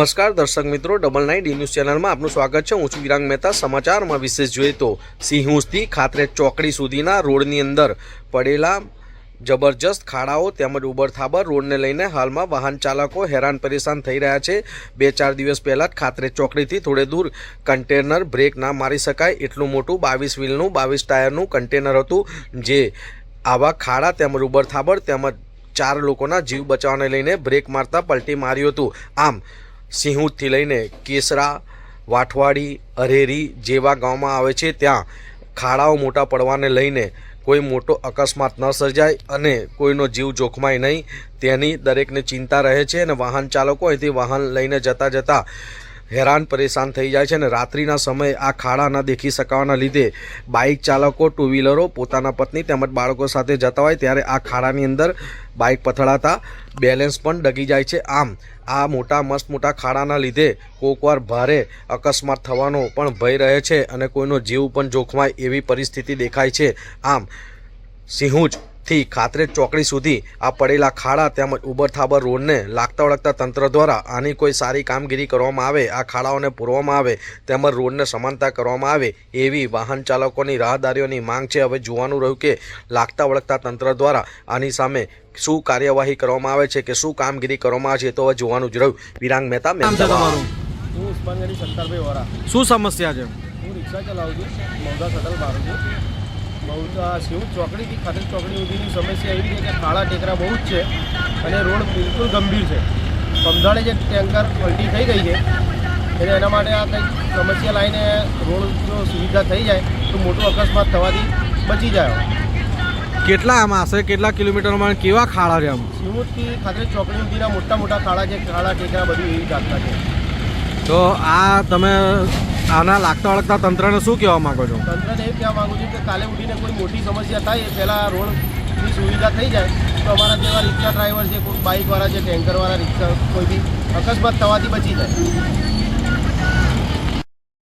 નમસ્કાર, દર્શક મિત્રો. ડબલ નાઇન ડી ન્યૂઝ ચેનલમાં આપનું સ્વાગત છે. હું છું વિરાંગ મહેતા. સમાચારમાં વિશેષ જોઈએ તો સિંહુસથી ખાતરે ચોકડી સુધીના રોડની અંદર પડેલા જબરજસ્ત ખાડાઓ તેમજ ઉબડખાબડ રોડને લઈને હાલમાં વાહન ચાલકો હેરાન પરેશાન થઈ રહ્યા છે. બે ચાર દિવસ પહેલાં ખાતરે ચોકડીથી થોડે દૂર કન્ટેનર બ્રેક ના મારી શકાય એટલું મોટું બાવીસ વ્હીલનું, બાવીસ ટાયરનું કન્ટેનર હતું, જે આવા ખાડા તેમજ ઉબડખાબડ તેમજ ચાર લોકોના જીવ બચાવવાને લઈને બ્રેક મારતા પલટી માર્યું હતું. આમ સિંહુદથી લઈને કેસરા, વાઠવાડી, અરેરી જેવા ગામમાં આવે છે, ત્યાં ખાડાઓ મોટા પડવાને લઈને કોઈ મોટો અકસ્માત ન સર્જાય અને કોઈનો જીવ જોખમાય નહીં. તેની દરેકને ચિંતા રહે છે અને વાહન ચાલકો અહીંથી વાહન લઈને જતા જતા હેરાન પરેશાન થઈ જાય છે અને રાત્રિના સમયે આ ખાડા ન દેખી શકવાના લીધે બાઇક ચાલકો ટુ વ્હીલરો પોતાના પત્ની તેમજ બાળકો સાથે જતા હોય ત્યારે આ ખાડાની અંદર બાઇક પથડાતા બેલેન્સ પણ ડગી જાય છે. આમ, આ મોટા, મસ્ત મોટા ખાડાના લીધે કોકવાર ભારે અકસ્માત થવાનો પણ ભય રહે છે અને કોઈનો જીવ પણ જોખમાય એવી પરિસ્થિતિ દેખાય છે. આમ સિંહુજથી ખાતરે ચોકડી સુધી આ પડેલા ખાડા તેમજ ઉબરથાબર રોડને લાગતા વળગતા તંત્ર દ્વારા આની કોઈ સારી કામગીરી કરવામાં આવે આ ખાડાઓને પૂરવામાં આવે તેમજ રોડને સમાનતા કરવામાં આવે એવી વાહન ચાલકોની રાહદારીઓની માંગ છે. હવે જોવાનું રહ્યું કે લાગતા વળગતા તંત્ર દ્વારા આની સામે શું કાર્યવાહી કરવામાં આવે છે કે શું કામગીરી કરવામાં આવે છે તો હવે જોવાનું જ રહ્યું. વિરાંગ મહેતા શું સમસ્યા છે? હું રિક્ષા ચલાવું છું મૌદા સટલ મારું છું. મૌદા શિવ ચોકડીથી ખાતર ચોકડી સુધીની સમસ્યા એવી છે કે ખાડા ટેકરા બહુ જ છે અને રોડ બિલકુલ ગંભીર છે. પમદાડે જે ટેન્કર પલટી થઈ ગઈ છે એટલે એના માટે આ કંઈક સમસ્યા લાવીને રોડ જો સુવિધા થઈ જાય તો મોટો અકસ્માત થવાથી બચી જાય. કેટલા આમ હશે? કેટલા કિલોમીટરમાં કેવા ખાડા છે આમ? સિમુદથી ખાતર ચોકડી સુધીના મોટા મોટા ખાડા છે ખાડા ટેકરા બધું એવી જાતના છે. તો આ તમે આના લાગતા વળગતા તંત્રને શું કહેવા માગો છો? તંત્રને એ કહેવા માગું છું કે કાલે ઉઠીને કોઈ મોટી સમસ્યા થાય એ પહેલાં રોડની સુવિધા થઈ જાય, તો અમારા જેવા રિક્ષા ડ્રાઈવર છે, કોઈ બાઇકવાળા છે, ટેન્કરવાળા, રિક્ષા કોઈ બી અકસ્માત થવાથી બચી જાય.